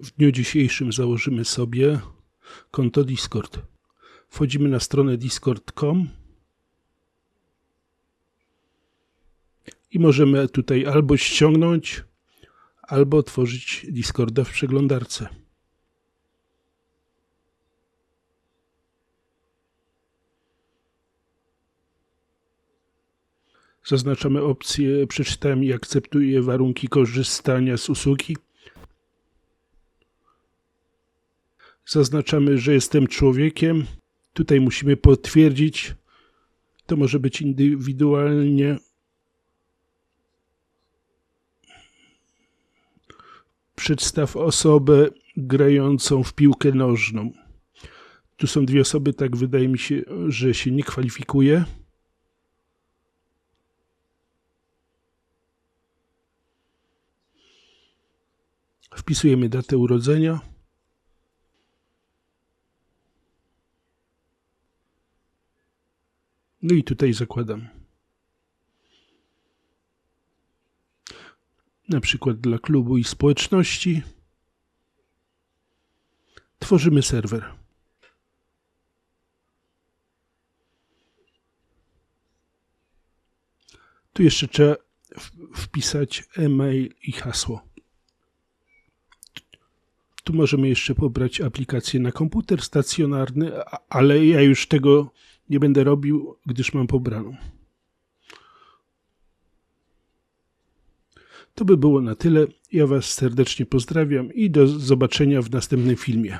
W dniu dzisiejszym założymy sobie konto Discord. Wchodzimy na stronę discord.com i możemy tutaj albo ściągnąć, albo otworzyć Discorda w przeglądarce. Zaznaczamy opcję przeczytałem i akceptuję warunki korzystania z usługi. Zaznaczamy, że jestem człowiekiem. Tutaj musimy potwierdzić. To może być indywidualnie. Przedstaw osobę grającą w piłkę nożną. Tu są dwie osoby, tak wydaje mi się, że się nie kwalifikuje. Wpisujemy datę urodzenia. No i tutaj zakładam. Na przykład dla klubu i społeczności. Tworzymy serwer. Tu jeszcze trzeba wpisać e-mail i hasło. Tu możemy jeszcze pobrać aplikację na komputer stacjonarny, ale ja już tego nie będę robił, gdyż mam pobraną. To by było na tyle. Ja Was serdecznie pozdrawiam i do zobaczenia w następnym filmie.